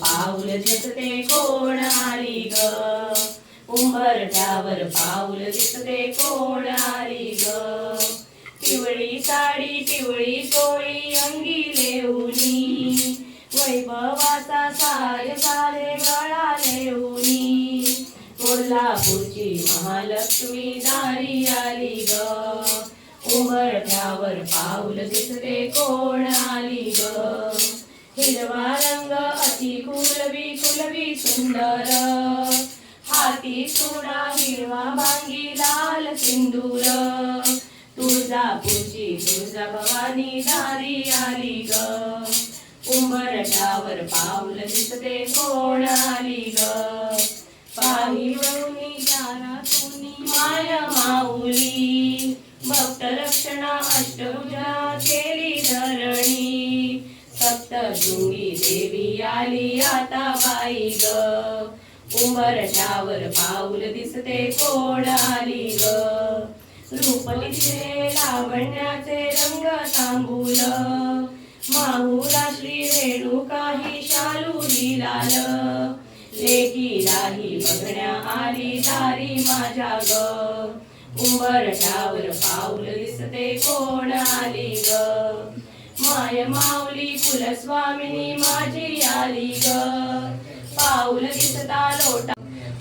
पाऊल दिसते कोण आली ग? उंबरट्यावर पाऊल दिसते कोण आली ग? पिवळी साडी पिवळी सोळी अंगी लेऊनी. वैभवाचा साय सारे गळा लेऊनी. कोल्हापूरची महालक्ष्मी दारी आली ग. उंबरठ्यावर पाऊल दिसते कोण आली ग? हिरवा रंग अति कुलवी कुलवी सुंदर. हाती चुडा हिरवा भांगी लाल सिंदूर. तुळजापूरची तुळजा भवानी दारी आली ग. उंबरटावर पाऊल दिसते कोण आली ग? पाही वरुणी जाना तुनी माय माऊली. भक्त रक्षणा अष्टभुजा सप्तशृंगी देवी आली आता बाई ग. उंबरठ्यावर पाऊल दिसते कोण आली ग. रूप लावण्याचे रंग तांबूल माहुरा श्री रेणुकाही शालू लाल लेकीलाही बघण्या आली दारी माझ्या ग. उंबरठावर पाऊल दिसते कोण आली ग. माय माऊली कुलस्वामिनी माझी आली ग. पाऊल दिसता लोटा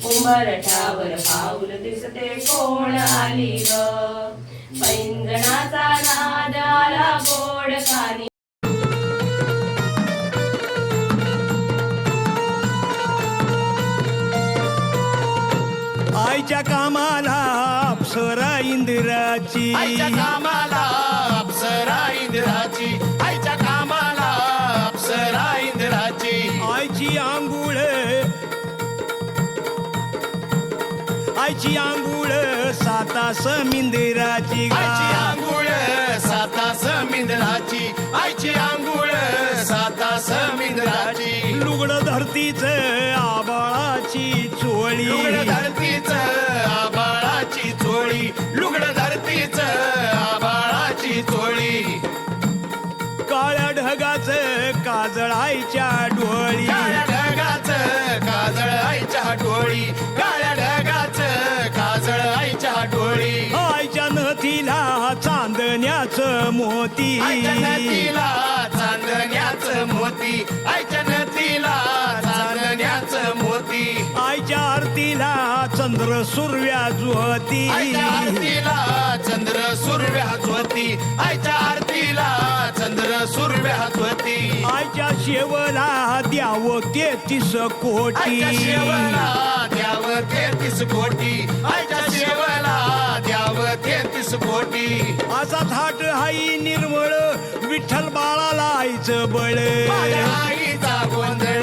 उंबरठावर पाऊल दिसते कोण आली ग. पैंजणाचा नाद आला गोड कानी आईच्या कामाला अप्सरा इंदिराची. आईच्या कामाला आईची आंघोळ साता समिंदिराची आईची आंघोळ साता समिंदराची आईची आंघोळ साता समिंदराची लुगड धरतीच आबाळाची चोळी. लुगड धरतीच आबाळाची चोळी. लुगड धरतीच आबाळाची चोळी. काळ्या ढगाच काजळ आईच्या डोळी ढगाच काजळ आईच्या डोळी. काळ्या चांदण्याच मोती. आईच्या चांदण्याच मोती. आईच्या नदीला चांदण्याच मोती. आईच्या आरतीला चंद्र सुरव्या ज्योती आईच्या आरतीला चंद्र सुरव्या ज्योती आईच्या शेवला द्याव तेहतीस कोटी. आईच्या शेवला द्याव तेहतीस कोटी. आईच्या शेवला द्याव तेहतीस कोटी. असा थाट हाई निर्मळ विठ्ठल बाळाला आईचं बळ. माझ्या आईचा गोंधळ